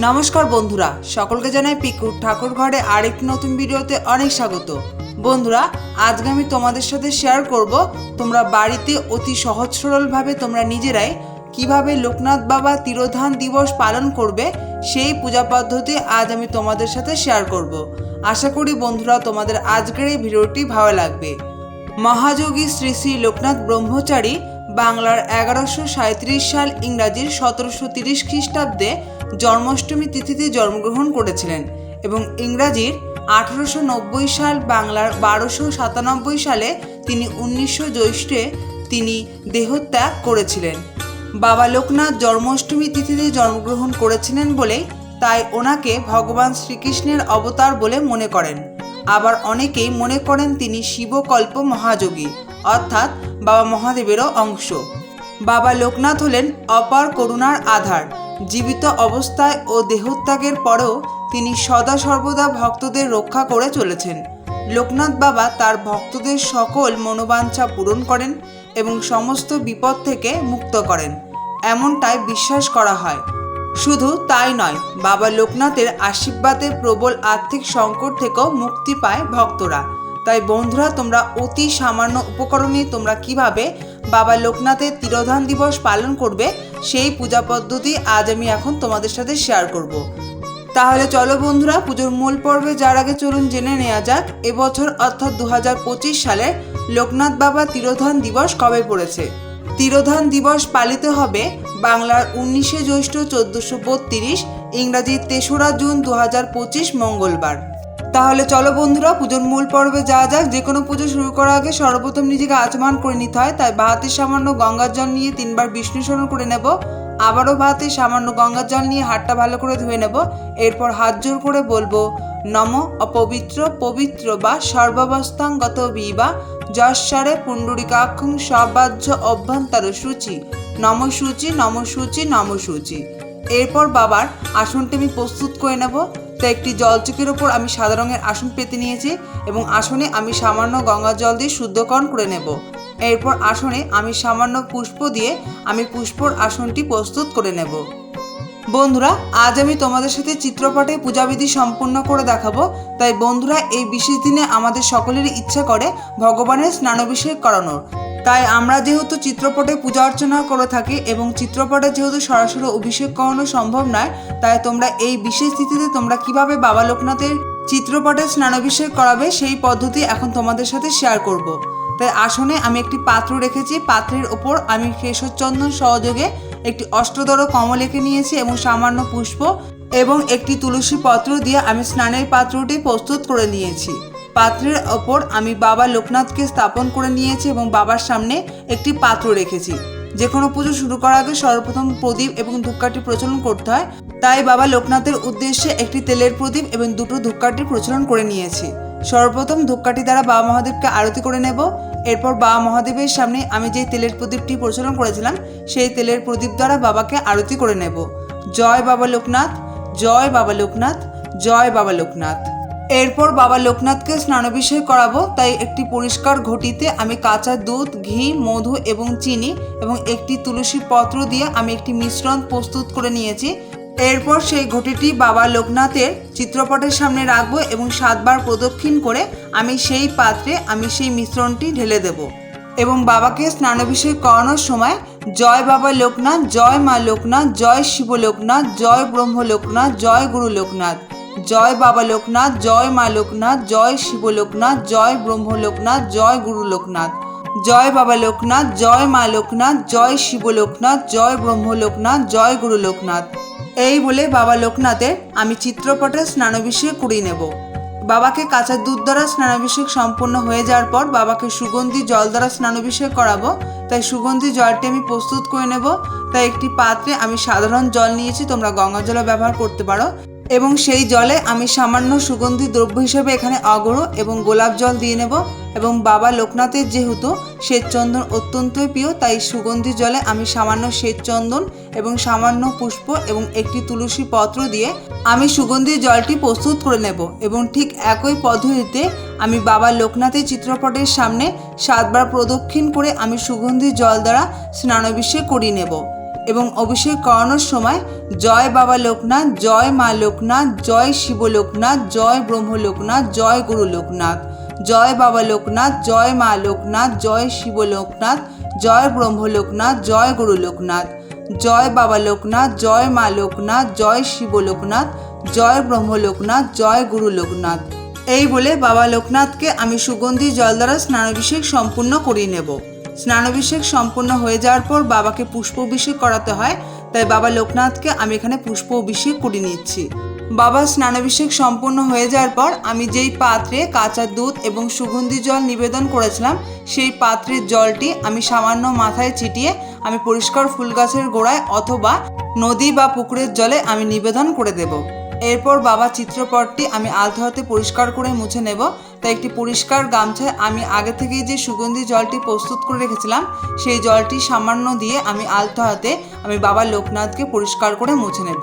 নমস্কার বন্ধুরা, সকলকে জানাই পিকুর ঠাকুর ঘরে আরেকটি নতুন ভিডিওতে অনেক স্বাগত। বন্ধুরা, আজকে আমি তোমাদের সাথে শেয়ার করব তোমরা বাড়িতে অতি সহজ সরলভাবে তোমরা নিজেরাই কীভাবে লোকনাথ বাবা তিরোধান দিবস পালন করবে, সেই পূজা পদ্ধতি আজ আমি তোমাদের সাথে শেয়ার করব। আশা করি বন্ধুরা, তোমাদের আজকের এই ভিডিওটি ভালো লাগবে। মহাযোগী শ্রী শ্রী লোকনাথ ব্রহ্মচারী বাংলার এগারোশো সাঁত্রিশ সাল ইংরাজির সতেরোশো তিরিশ খ্রিস্টাব্দে জন্মাষ্টমী তিথিতে জন্মগ্রহণ করেছিলেন এবং ইংরাজির আঠারোশো নব্বই সাল বাংলার বারোশো সাতানব্বই সালে তিনি উনিশশো জ্যৈষ্ঠে তিনি দেহত্যাগ করেছিলেন। বাবা লোকনাথ জন্মাষ্টমী তিথিতে জন্মগ্রহণ করেছিলেন বলেই তাই ওনাকে ভগবান শ্রীকৃষ্ণের অবতার বলে মনে করেন। আবার অনেকেই মনে করেন তিনি শিবকল্প মহাযোগী, অর্থাৎ বাবা মহাদেবেরও অংশ। বাবা লোকনাথ হলেন অপার করুণার আধার। জীবিত অবস্থায় ও দেহত্যাগের পরেও তিনি সদা সর্বদা ভক্তদের রক্ষা করে চলেছেন। লোকনাথ বাবা তার ভক্তদের সকল মনোবাঞ্ছা পূরণ করেন এবং সমস্ত বিপদ থেকে মুক্ত করেন। এমনটাই বিশ্বাস করা হয়। শুধু তাই নয়, বাবা লোকনাথের আশীর্বাদে প্রবল আর্থিক সংকট থেকেও মুক্তি পায় ভক্তরা। তাই বন্ধুরা, তোমরা অতি সামান্য উপকরণে তোমরা কীভাবে বাবা লোকনাথের তিরোধান দিবস পালন করবে সেই পূজা পদ্ধতি আজ আমি এখন তোমাদের সাথে শেয়ার করব। তাহলে চলো বন্ধুরা, পুজোর মূল পর্বে যার আগে চলুন জেনে নেওয়া যাক, এবছর অর্থাৎ দু হাজার পঁচিশ সালে লোকনাথ বাবা তিরোধান দিবস কবে পড়েছে তিরোধান দিবস পালিত হবে বাংলার উনিশে জ্যৈষ্ঠ চোদ্দশো বত্রিশ ইংরাজি তেসরা জুন দু হাজার পঁচিশ মঙ্গলবার তাহলে চলো বন্ধুরা, পুজোর মূল পর্বে যাওয়া যাক। যে কোনো পুজো শুরু করার আগে সর্বপ্রথম নিজেকে আচমান করে নিতে হয়, তাই বাহাতে সামান্য গঙ্গার জল নিয়ে তিনবার বিষ্ণু স্মরণ করে নেব। আবারও ভাতে সামান্য গঙ্গার জল নিয়ে হাতটা ভালো করে ধুয়ে নেব। এরপর হাত জোর করে বলব, নম অপবিত্র পবিত্র বা সর্বাবস্থাঙ্গত বিবা যশ্বরে পুণ্ডরিকাক্ষং সবাহ্য অভ্যন্তর সূচি। নম সূচি নম সূচি নম সূচি। এরপর বাবার আসনটি আমি প্রস্তুত করে নেব। তো একটি জলচকের ওপর আমি সাদা রঙের আসন পেতে নিয়েছি এবং আসনে আমি সামান্য গঙ্গা জল দিয়ে শুদ্ধকরণ করে নেব। এরপর আসনে আমি সামান্য পুষ্প দিয়ে আমি পুষ্পর আসনটি প্রস্তুত করে নেব। বন্ধুরা, আজ আমি তোমাদের সাথে চিত্রপটে পূজাবিধি সম্পূর্ণ করে দেখাবো। তাই বন্ধুরা, এই বিশেষ দিনে আমাদের সকলের ইচ্ছা করে ভগবানের স্নানাভিষেক করানোর। তাই আমরা যেহেতু চিত্রপটে পূজা অর্চনা করে থাকি এবং চিত্রপটে যেহেতু সরাসরি অভিষেক করানো সম্ভব নয়, তাই তোমরা এই বিশেষ তিথিতে তোমরা কীভাবে বাবা লোকনাথের চিত্রপটে স্নানাভিষেক করাবে সেই পদ্ধতি এখন তোমাদের সাথে শেয়ার করব। তাই আসনে আমি একটি পাত্র রেখেছি, পাত্রের ওপর আমি কেশরচন্দন সহযোগে একটি অষ্টদর কমল এঁকে নিয়েছি এবং সামান্য পুষ্প এবং একটি তুলসী পত্র দিয়ে আমি স্নানের পাত্রটি প্রস্তুত করে নিয়েছি পাত্রের ওপর আমি বাবা লোকনাথকে স্থাপন করে নিয়েছি এবং বাবার সামনে একটি পাত্র রেখেছি। যে কোনো পুজো শুরু করার আগে সর্বপ্রথম প্রদীপ এবং ধূপকাঠি প্রচলন করতে হয়। তাই বাবা লোকনাথের উদ্দেশ্যে একটি তেলের প্রদীপ এবং দুটো ধূপকাঠি প্রচলন করে নিয়েছি। সর্বপ্রথম ধূপকাঠি দ্বারা বাবা মহাদেবকে আরতি করে নেব। এরপর বাবা মহাদেবের সামনে আমি যে তেলের প্রদীপটি প্রচলন করেছিলাম, সেই তেলের প্রদীপ দ্বারা বাবাকে আরতি করে নেব। জয় বাবা লোকনাথ, জয় বাবা লোকনাথ, জয় বাবা লোকনাথ। এরপর বাবা লোকনাথকে স্নানাভিষেক করাবো, তাই একটি পরিষ্কার ঘটিতে আমি কাঁচা দুধ, ঘি, মধু এবং চিনি এবং একটি তুলসী পত্র দিয়ে আমি একটি মিশ্রণ প্রস্তুত করে নিয়েছি। এরপর সেই ঘটিটি বাবা লোকনাথের চিত্রপটের সামনে রাখব এবং সাতবার প্রদক্ষিণ করে আমি সেই পাত্রে আমি সেই মিশ্রণটি ঢেলে দেব। এবং বাবাকে স্নানাভিষেক করানোর সময়, জয় বাবা লোকনাথ, জয় মা লোকনাথ, জয় শিব লোকনাথ, জয় ব্রহ্ম লোকনাথ, জয় গুরু লোকনাথ। জয় বাবা লোকনাথ, জয় মা লোকনাথ, জয় শিব লোকনাথ, জয় ব্রহ্ম লোকনাথ, জয় গুরু লোকনাথ। জয় বাবা লোকনাথ, জয় মা লোকনাথ, জয় শিব লোকনাথ, জয় ব্রহ্ম লোকনাথ, জয় গুরু লোকনাথ। এই বলে বাবা লোকনাথের আমি চিত্রপটে স্নানাভিষেক করিয়ে নেব। বাবাকে কাঁচা দুধ দ্বারা স্নানাভিষেক সম্পন্ন হয়ে যাওয়ার পর বাবাকে সুগন্ধি জল দ্বারা স্নানাভিষেক করাবো। তাই সুগন্ধি জলটি আমি প্রস্তুত করে নেব। তাই একটি পাত্রে আমি সাধারণ জল নিয়েছি, তোমরা গঙ্গা জলও ব্যবহার করতে পারো। এবং সেই জলে আমি সামান্য সুগন্ধি দ্রব্য হিসেবে এখানে অগরু এবং গোলাপ জল দিয়ে নেব এবং বাবা লোকনাথের যেহেতু শ্বেতচন্দন অত্যন্তই প্রিয়, তাই সুগন্ধি জলে আমি সামান্য শ্বেতচন্দন এবং সামান্য পুষ্প এবং একটি তুলসী পত্র দিয়ে আমি সুগন্ধি জলটি প্রস্তুত করে নেব এবং ঠিক একই পদ্ধতিতে আমি বাবা লোকনাথের চিত্রপটের সামনে সাতবার প্রদক্ষিণ করে আমি সুগন্ধি জল দ্বারা স্নানাভিষেক করিয়ে নেব। এবং অভিষেক করানোর সময় জয় বাবা লোকনাথ জয় মা লোকনাথ জয় শিব লোকনাথ জয় ব্রহ্ম লোকনাথ জয় গুরু লোকনাথ জয় বাবা লোকনাথ জয় মা লোকনাথ জয় শিব লোকনাথ জয় ব্রহ্ম লোকনাথ জয় গুরু লোকনাথ জয় বাবা লোকনাথ জয় মা লোকনাথ জয় শিব লোকনাথ জয় ব্রহ্ম লোকনাথ জয় গুরু লোকনাথ এই বলে বাবা লোকনাথকে আমি সুগন্ধি জল দ্বারা স্নানাভিষেক সম্পূর্ণ করিয়ে নেব স্নানাভিষেক সম্পূর্ণ হয়ে যাওয়ার পর বাবাকে পুষ্প অভিষেক করাতে হয়। তাই বাবা লোকনাথকে আমি এখানে পুষ্প অভিষেক করে নিচ্ছি বাবা স্নানাভিষেক সম্পূর্ণ হয়ে যাওয়ার পর আমি যেই পাত্রে কাঁচা দুধ এবং সুগন্ধি জল নিবেদন করেছিলাম, সেই পাত্রের জলটি আমি সামান্য মাথায় ছিটিয়ে আমি পরিষ্কার ফুল গাছের গোড়ায় অথবা নদী বা পুকুরের জলে আমি নিবেদন করে দেব। এরপর বাবা চিত্রপটটি আমি আলতো হাতে পরিষ্কার করে মুছে নেব। তাই একটি পরিষ্কার গামছায় আমি আগে থেকেই যে সুগন্ধি জলটি প্রস্তুত করে রেখেছিলাম, সেই জলটি সামান্য দিয়ে আমি আলতো হাতে আমি বাবা লোকনাথকে পরিষ্কার করে মুছে নেব।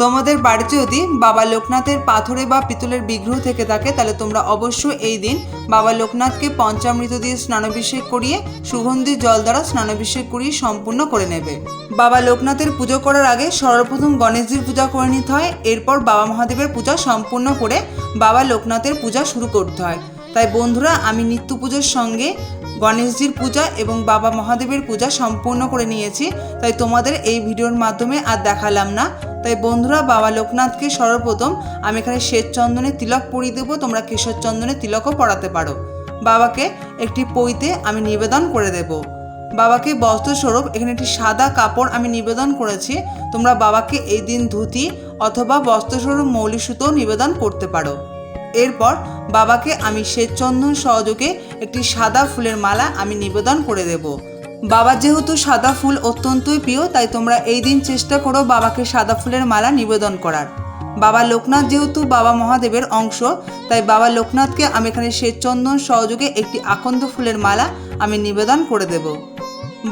তোমাদের বাড়িতে যদি বাবা লোকনাথের পাথরে বা পিতলের বিগ্রহ থেকে থাকে, তাহলে তোমরা অবশ্যই এই দিন বাবা লোকনাথকে পঞ্চামৃত দিয়ে স্নানাভিষেক করিয়ে, সুগন্ধি জল দ্বারা স্নানাভিষেক করিয়ে সম্পূর্ণ করে নেবে। বাবা লোকনাথের পুজো করার আগে সর্বপ্রথম গণেশজির পূজা করে নিতে হয়, এরপর বাবা মহাদেবের পূজা সম্পূর্ণ করে বাবা লোকনাথের পূজা শুরু করতে হয়। তাই বন্ধুরা, আমি নিত্য পুজোর সঙ্গে গণেশজির পূজা এবং বাবা মহাদেবের পূজা সম্পূর্ণ করে নিয়েছি। তাই তোমাদের এই ভিডিওর মাধ্যমে আর দেখালাম না। তাই বন্ধুরা, বাবা লোকনাথকে সর্বপ্রথম আমি এখানে শ্বেত চন্দনে তিলক পরিয়ে দেবো, তোমরা কেশর চন্দনে তিলকও পরাতে পারো। বাবাকে একটি পইতে আমি নিবেদন করে দেব। বাবাকে বস্ত্রস্বরূপ এখানে একটি সাদা কাপড় আমি নিবেদন করেছি, তোমরা বাবাকে এই দিন ধুতি অথবা বস্ত্রস্বরূপ মৌলি সুতোও নিবেদন করতে পারো। এরপর বাবাকে আমি শ্বেতচন্দন সহযোগে একটি সাদা ফুলের মালা আমি নিবেদন করে দেব। বাবার যেহেতু সাদা ফুল অত্যন্তই প্রিয়, তাই তোমরা এই দিন চেষ্টা করো বাবাকে সাদা ফুলের মালা নিবেদন করার। বাবা লোকনাথ যেহেতু বাবা মহাদেবের অংশ, তাই বাবা লোকনাথকে আমি এখানে শ্বেতচন্দন সহযোগে একটি আকন্দ ফুলের মালা আমি নিবেদন করে দেব।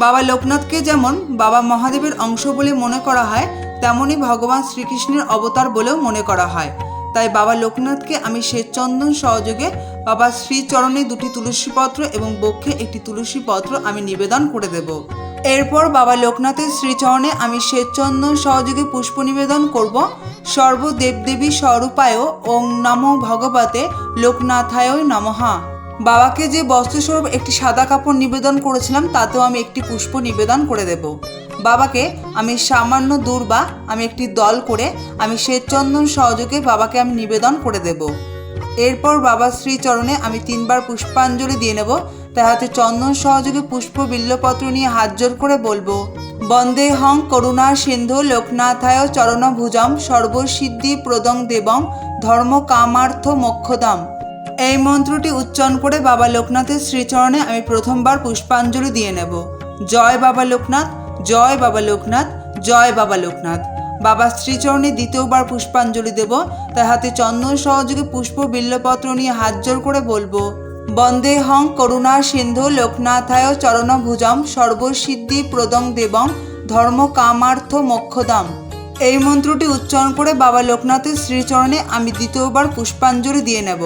বাবা লোকনাথকে যেমন বাবা মহাদেবের অংশ বলে মনে করা হয়, তেমনই ভগবান শ্রীকৃষ্ণের অবতার বলেও মনে করা হয়। তাই বাবা লোকনাথকে আমি শ্বেতচন্দন সহযোগে বাবা শ্রীচরণে দুটি তুলসী পত্র এবং বক্ষে একটি তুলসী পত্র আমি নিবেদন করে দেব। এরপর বাবা লোকনাথের শ্রীচরণে আমি শ্বেতচন্দন সহযোগে পুষ্প নিবেদন করব। সর্ব দেবদেবী স্বরূপায় ওং নমো ভগবতে লোকনাথায় নমহা বাবাকে যে বস্ত্রস্বরূপ একটি সাদা কাপড় নিবেদন করেছিলাম, তাতেও আমি একটি পুষ্প নিবেদন করে দেব। বাবাকে আমি সামান্য দূর্বা, আমি একটি দল করে আমি শ্বেতচন্দন সহযোগে বাবাকে আমি নিবেদন করে দেব। এরপর বাবার শ্রীচরণে আমি তিনবার পুষ্পাঞ্জলি দিয়ে নেব। তার হাতে চন্দন সহযোগে পুষ্প বিল্লপত্র নিয়ে হাত জোর করে বলব, বন্দে হং করুণা সিন্ধু লোকনাথায় চরণ ভুজম সর্বসিদ্ধি প্রদং দেবং ধর্ম কামার্থ মোক্ষদাম এই মন্ত্রটি উচ্চারণ করে বাবা লোকনাথের শ্রীচরণে আমি প্রথমবার পুষ্পাঞ্জলি দিয়ে নেব। জয় বাবা লোকনাথ। জয় বাবা লোকনাথ, জয় বাবা লোকনাথ। বাবা শ্রীচরণে দ্বিতীয়বার পুষ্পাঞ্জলি দেব, তার হাতে চন্দন সহযোগে পুষ্প বিল্লপত্র নিয়ে হাত জোর করে বলব, বন্দে হং করুণা সিন্ধু লোকনাথায় চরণ ভুজম সর্বসিদ্ধি প্রদং দেবং ধর্ম কামার্থ মোক্ষদাম এই মন্ত্রটি উচ্চারণ করে বাবা লোকনাথের শ্রীচরণে আমি দ্বিতীয়বার পুষ্পাঞ্জলি দিয়ে নেব।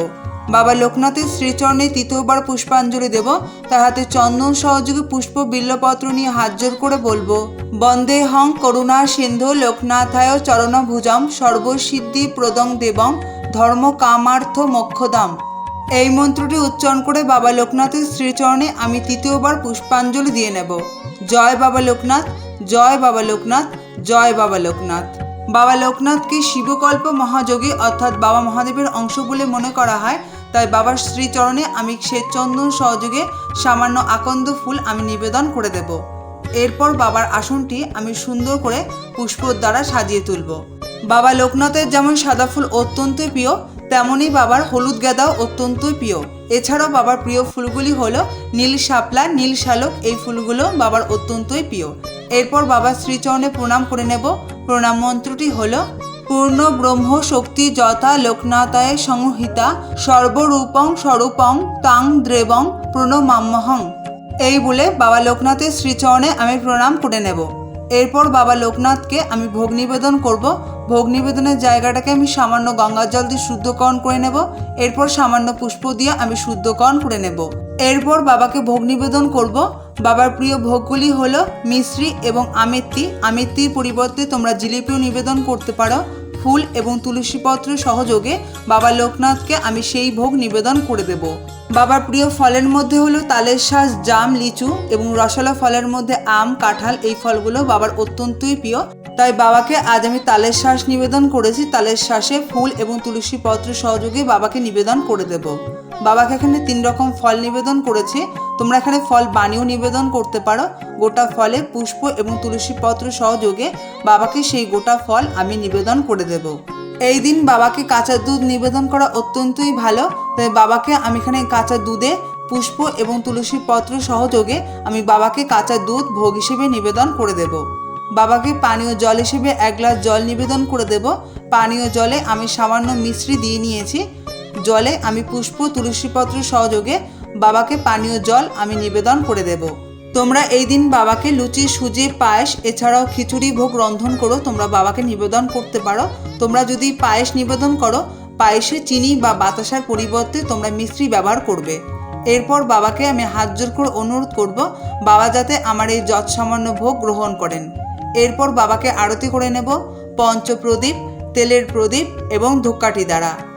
বাবা লোকনাথের শ্রীচরণে তৃতীয়বার পুষ্পাঞ্জলি দেব, তার হাতে চন্দন সহযোগে পুষ্প বিল্লপত্র নিয়ে হাত করে বলব, বন্দে হং করুণা সিন্ধু লোকনাথায় চরণ ভুজম সর্বসিদ্ধি প্রদং দেবং ধর্ম কামার্থ মোক্ষদাম এই মন্ত্রটি উচ্চারণ করে বাবা লোকনাথের শ্রীচরণে আমি তৃতীয়বার পুষ্পাঞ্জলি দিয়ে নেব। জয় বাবা লোকনাথ, জয় বাবা লোকনাথ, জয় বাবা লোকনাথ। বাবা লোকনাথকে শিবকল্প মহাযোগী অর্থাৎ বাবা মহাদেবের অংশ বলে মনে করা হয়। তাই বাবার শ্রীচরণে আমি শ্বেতচন্দন সহযোগে সামান্য আকন্দ ফুল আমি নিবেদন করে দেব। এরপর বাবার আসনটি আমি সুন্দর করে পুষ্পর দ্বারা সাজিয়ে তুলব। বাবা লোকনাথের যেমন সাদা ফুল অত্যন্তই প্রিয় তেমনই বাবার হলুদ গেঁদাও অত্যন্তই প্রিয়। এছাড়াও বাবার প্রিয় ফুলগুলি হলো নীল শাপলা, নীল শালক, এই ফুলগুলো বাবার অত্যন্তই প্রিয়। এরপর বাবার শ্রীচরণে প্রণাম করে নেব। প্রণাম মন্ত্রটি হলো, পূর্ণ ব্রহ্ম শক্তি যথা লোকনাথায় সংহিতা, সর্বরূপং স্বরূপং তাং দ্রেবং প্রণমাম্যহং এই বলে বাবা লোকনাথের শ্রীচরণে আমি প্রণাম করে নেব। এরপর বাবা লোকনাথকে আমি ভোগ নিবেদন করব। ভোগ নিবেদনের জায়গাটাকে আমি সামান্য গঙ্গার জল দিয়ে শুদ্ধকরণ করে নেব। এরপর সামান্য পুষ্প দিয়ে আমি শুদ্ধকরণ করে নেব। এরপর বাবাকে ভোগ নিবেদন করব। বাবার প্রিয় ভোগগুলি হলো মিশ্রি এবং আমেত্তি। আমেত্তির পরিবর্তে তোমরা জিলিপিও নিবেদন করতে পারো। ফুল এবং তুলসীপত্র সহযোগে বাবা লোকনাথকে আমি সেই ভোগ নিবেদন করে দেব। বাবার প্রিয় ফলের মধ্যে হলো তালের শ্বাস জাম, লিচু এবং রসালো ফলের মধ্যে আম, কাঁঠাল, এই ফলগুলো বাবার অত্যন্তই প্রিয়। তাই বাবাকে আজ আমি তালের শ্বাস নিবেদন করেছি। তালের শ্বাসে ফুল এবং তুলসী পত্র সহযোগে বাবাকে নিবেদন করে দেব। বাবাকে এখানে তিন রকম ফল নিবেদন করেছি। তোমরা এখানে ফল বানিয়েও নিবেদন করতে পারো। গোটা ফলে পুষ্প এবং তুলসী পত্র সহযোগে বাবাকে সেই গোটা ফল আমি নিবেদন করে দেব। এই দিন বাবাকে কাঁচা দুধ নিবেদন করা অত্যন্তই ভালো। তাই বাবাকে আমি এখানে কাঁচা দুধে, পুষ্প এবং তুলসী পত্র সহযোগে আমি বাবাকে কাঁচা দুধ ভোগ হিসেবে নিবেদন করে দেব। বাবাকে পানীয় জল হিসেবে এক গ্লাস জল নিবেদন করে দেব। পানীয় জলে আমি সামান্য মিশ্রি দিয়ে নিয়েছি। জলে আমি পুষ্প তুলসীপত্র সহযোগে বাবাকে পানীয় জল আমি নিবেদন করে দেব। তোমরা এই দিন বাবাকে লুচি, সুজি, পায়েস, এছাড়াও খিচুড়ি, ভোগ, রন্ধন করো। তোমরা বাবাকে নিবেদন করতে পারো। তোমরা যদি পায়েস নিবেদন করো, পায়েসে চিনি বা বাতাসার পরিবর্তে তোমরা মিশ্রি ব্যবহার করবে। এরপর বাবাকে আমি হাত জোর করে অনুরোধ করব, বাবা যাতে আমার এই যৎ সামান্য ভোগ গ্রহণ করেন। এরপর বাবাকে আরতি করে নেব, পঞ্চপ্রদীপ, তেলের প্রদীপ এবং ধূপকাঠি দ্বারা।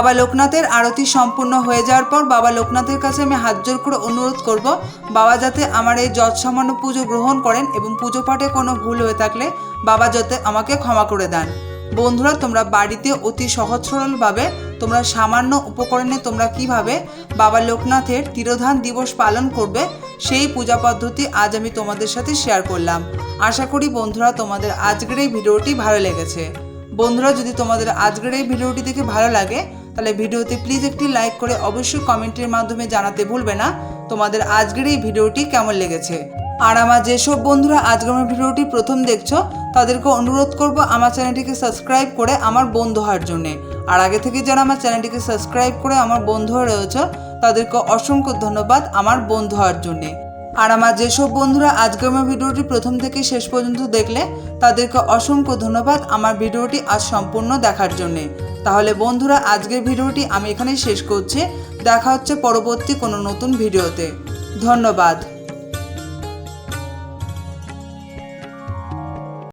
বাবা লোকনাথের আরতি সম্পূর্ণ হয়ে যাওয়ার পর বাবা লোকনাথের কাছে আমি হাত জোর করে অনুরোধ করব, বাবা যাতে আমার এই যৎ সামান্য পুজো গ্রহণ করেন এবং পুজো পাঠে কোনো ভুল হয়ে থাকলে বাবা যাতে আমাকে ক্ষমা করে দেন। বন্ধুরা, তোমরা বাড়িতে অতি সহজ সরলভাবে তোমরা সামান্য উপকরণে তোমরা কীভাবে বাবা লোকনাথের তিরোধান দিবস পালন করবে, সেই পূজা পদ্ধতি আজ আমি তোমাদের সাথে শেয়ার করলাম। আশা করি বন্ধুরা, তোমাদের আজকের এই ভিডিওটি ভালো লেগেছে। বন্ধুরা, যদি তোমাদের আজকের এই ভিডিওটি দেখে ভালো লাগে তাহলে ভিডিওতে প্লিজ একটি লাইক করে অবশ্যই কমেন্টের মাধ্যমে জানাতে ভুলবে না। তোমাদের আজকের এই ভিডিওটি কেমন লেগেছে? আর আমার যেসব বন্ধুরা আজকের আমার ভিডিওটি প্রথম দেখছ, তাদেরকে অনুরোধ করব আমার চ্যানেলটিকে সাবস্ক্রাইব করে আমার বন্ধু হওয়ার জন্যে। আর আগে থেকে যারা আমার চ্যানেলটিকে সাবস্ক্রাইব করে আমার বন্ধু হয়ে রয়েছে, তাদেরকে অসংখ্য ধন্যবাদ আমার বন্ধু হওয়ার জন্যে। আর আমার যেসব বন্ধুরা আজকে আমার ভিডিওটি প্রথম থেকে শেষ পর্যন্ত দেখলে, তাদেরকে অসংখ্য ধন্যবাদ আমার ভিডিওটি আজ সম্পূর্ণ দেখার জন্যে। তাহলে বন্ধুরা, আজকের ভিডিওটি আমি এখানেই শেষ করছি। দেখা হচ্ছে পরবর্তী কোনো নতুন ভিডিওতে। ধন্যবাদ।